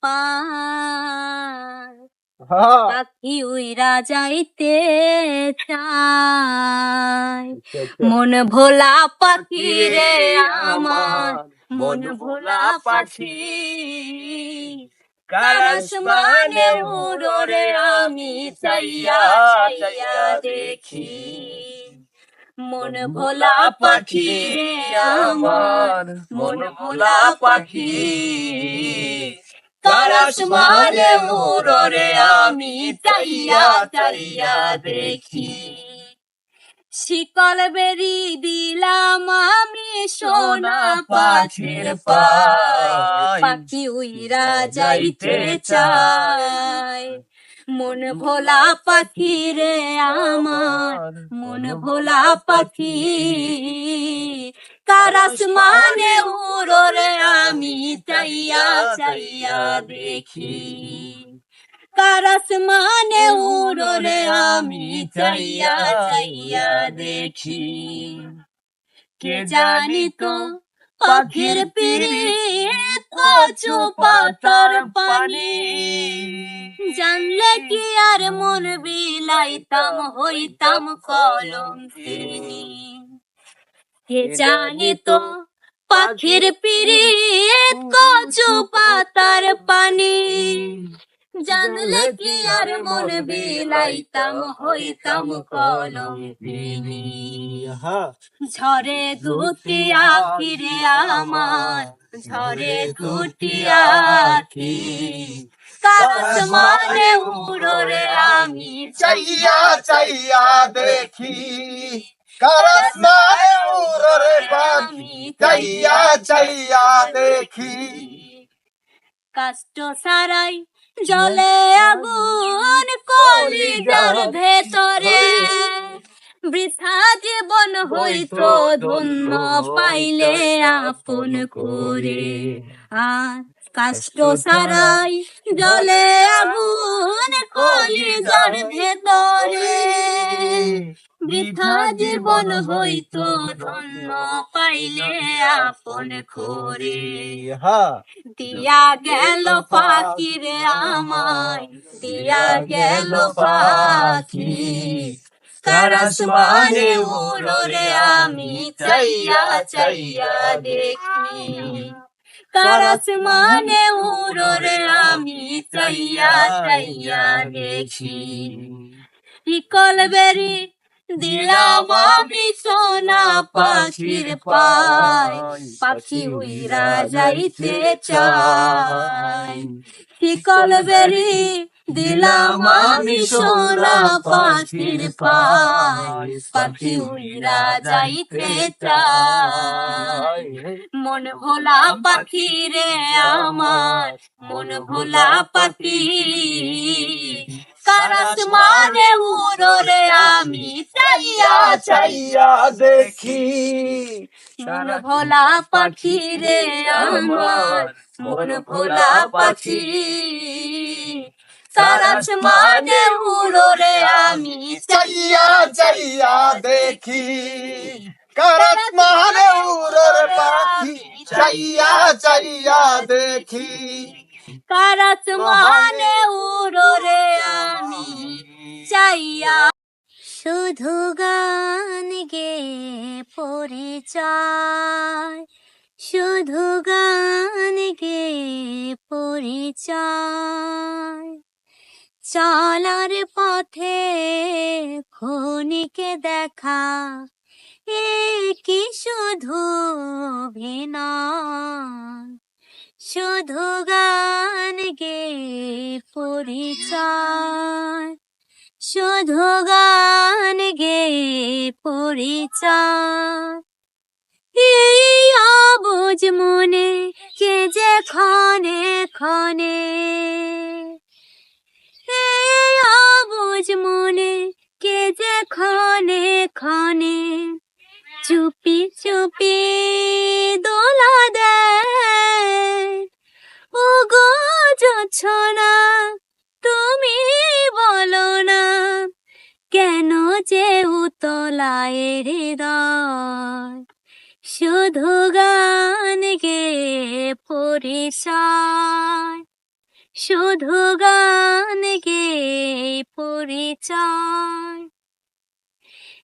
পার। হ্যাঁ। পাখি উইরা যাইতে চায়। মন ভোলা পাখি রে আমার। মন ভোলা পাখি। কারস মানে উড়োরে আমি চাইয়া চাইয়া দেখি। মন ভোলা পাখি আমার। মন ভোলা পাখি। কারস মারে মোরে আমি তাইয়া তাইয়া দেখি শিকল বেরি দিলাম আমি সোনা পাখির পাখি উইরা যাইতে চায় মন ভোলা পাখি রে আমার মন ভোলা পাখি। কারাস মানে উড়োরে আমি চাইয়া চাইয়া দেখি। কারাস মানে উড়োরে আমি চাইয়া চাইয়া দেখি। কে জানি তো পাখির পিড়ি কচু পাতার পানি। জানলে কি আর মন বিলাইতাম হইতাম কলম কে জানি তো পাখির পিড়ি কচু পাতার পানি। জানলে কি আর মন বিলাইতাম হইতাম কলম ঝরে। দুটি আখিরে আমার ঝরে দুটি আখি কারস মানে উড়োরে আমি চাইয়া চাইয়া দেখি। পাখি চাইয়া চাইয়া দেখি। কষ্ট সারাই জলে আগুন কলিজার ভেতরে। বৃথা জীবন হইত ধন্য পাইলে আপন করে। কষ্ট সারাই জলে আগুন কলিজার ভেতরে। বৃথা জীবন হইত ধন্য পাইলে আপন হ্যাঁ দিয়া গেল পাখি রে আমায় দিয়া গেল পাখি। কারাস মানে উড়োরে আমি চাইয়া চাইয়া দেখি। কারাস মানে উড়োরে আমি চাইয়া চাইয়া দেখি ইকল বেরি দিলাম আমি সোনা পাখির পায় পাখি উইরা যাইতে চায় শিকল বেরি দিলাম আমি সোনা পাখির পায় পাখি উইরা যাইতে চায় মন ভোলা পাখি রে আমার মন ভোলা পাখি কারাস মানে উড়োরে আমি চাইয়া চাইয়া দেখি। মন ভোলা পাখি রে আমার মন ভোলা পাখি। কারাস মানে উড়োরে আমি চাইয়া চাইয়া দেখি। কারস মানে উড়রে পাখি চাইয়া চাইয়া দেখি। কারাস মানে উড়োরে আমি চাইয়া শুধু গান গে পরিচয়, শুধু গান গে পরিচয়। চলার পথে খনিকে দেখা, এ কি শুধু অভিনয়? শুধু গান গে পরিচয় শুধু গান গে পরিচয়। এই মনে কে যে ক্ষণে ক্ষণে। এই অবুজ মনে কে যে ক্ষণে ক্ষণে। চুপি চুপি দোলা দেয়। ও গো না উতলায় হৃদয়। শুধু গান গে পরিচয়। শুধু গান গে পরিচয়।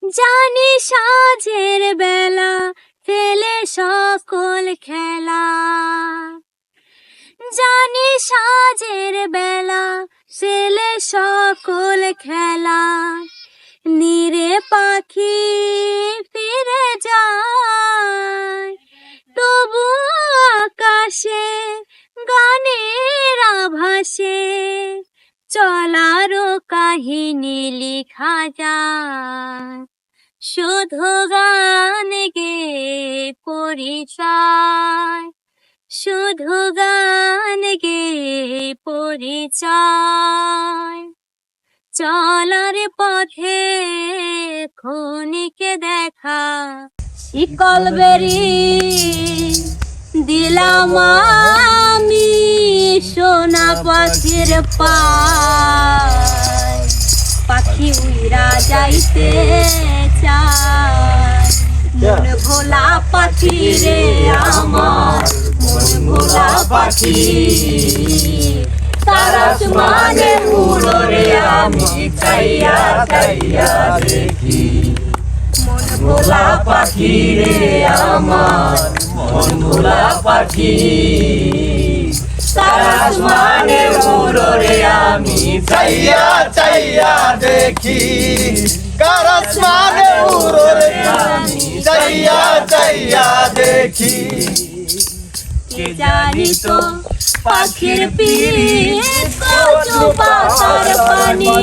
জানি সাজের বেলা ফেলে সকল খেলা। জানি সাজের বেলা ফেলে সকল খেলা। নিরে পাখি ফিরে যায়। তবু আকাশে, গানের আভাসে চলারও কাহিনী লিখা যায়। শুধু গান গে পরিচয়, শুধু গান গে পরিচয়। চলার পথে ক্ষণিকে দেখা। শিকল বেরি দিলাম আমি সোনা পাখির পাখি উইরা যাইতে চায়। মন ভোলা পাখি রে আমার, মন ভোলা পাখি। তারা মানে উড়ো রে আমি চাইয়া চাইয়া দেখি। মন ভোলা পাখি রে আমার, মন ভোলা পাখি। তারা মানে উড়ো রে আমি চাইয়া চাইয়া দেখি। কারাস মানে উড়োরে আমি চাইয়া চাইয়া দেখি। কে জানি তো পাখির পাতার পানি।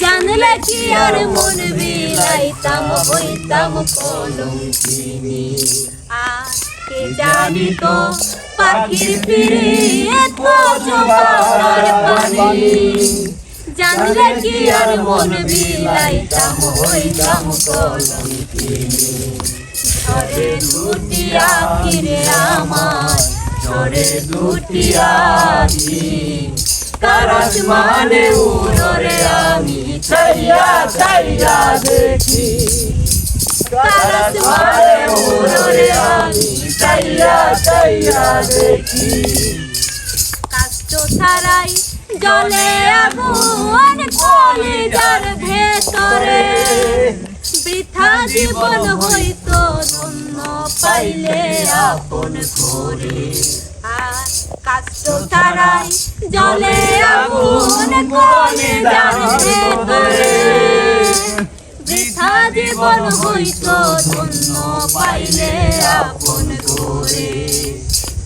জানলে কি আর মন বিলাইতাম, হইতাম কলঙ্কিনী। আর কে জানি তো পাখির পিড়িত পাতার পানি। জানলে কি আর মন বিলাইতাম, হইতাম কলঙ্কিনী। ঝরে দুটি আখিরে আমার ঝরে দুটি আখি কারাস মানে উড়রে আমি চাইয়া চাইয়া দেখি। কারাস মানে উড়রে আমি চাইয়া চাইয়া দেখি। কাষ্ট ছাড়াই জলে আগুন কলিজার ভেতরে? বৃথা জীবন হইতো ধন্য পাইলে আপন করে। কাষ্ট ছাড়াই জলে আগুন কলিজার ভেতরে বৃথা জীবন হইতো ধন্য পাইলে আপন করে।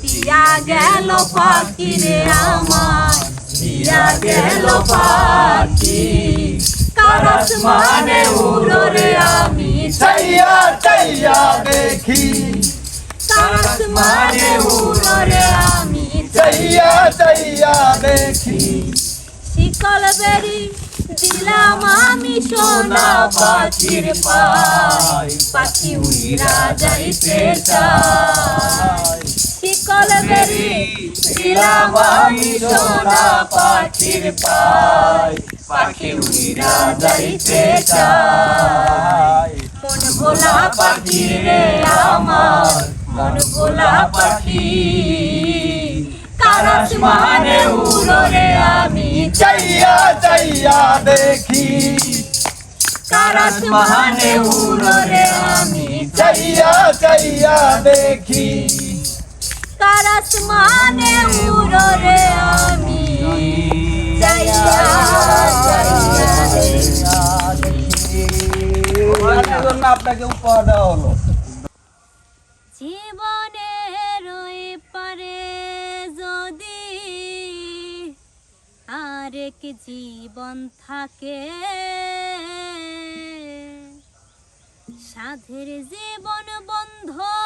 দিয়া গেল পাখি রে আমার দিয়া গেল পাখি। কারাস মানে উড়ো আমি চাইয়া চাইয়া দেখি। কারাস মানে উড়ো আমি চাইয়া চাইয়া দেখি। শিকল বেরি দিলাম আমি সোনা পাখির পাই। পাখি উড়া যাইতে চাই শিকল বেরি আমি পাখি উড়া যাইতে চাই মন আমার, মন পাখি। কারাস মানে রে আমি, চাইয়া চাইয়া দেখি। কারাস মানে উড়ো রে আমি, চাইয়া চাইয়া দেখি। কারাস মানে উড়ো রে আমি। জীবনের ওই পারে যদি আরেক জীবন থাকে, সাধের জীবন বন্ধক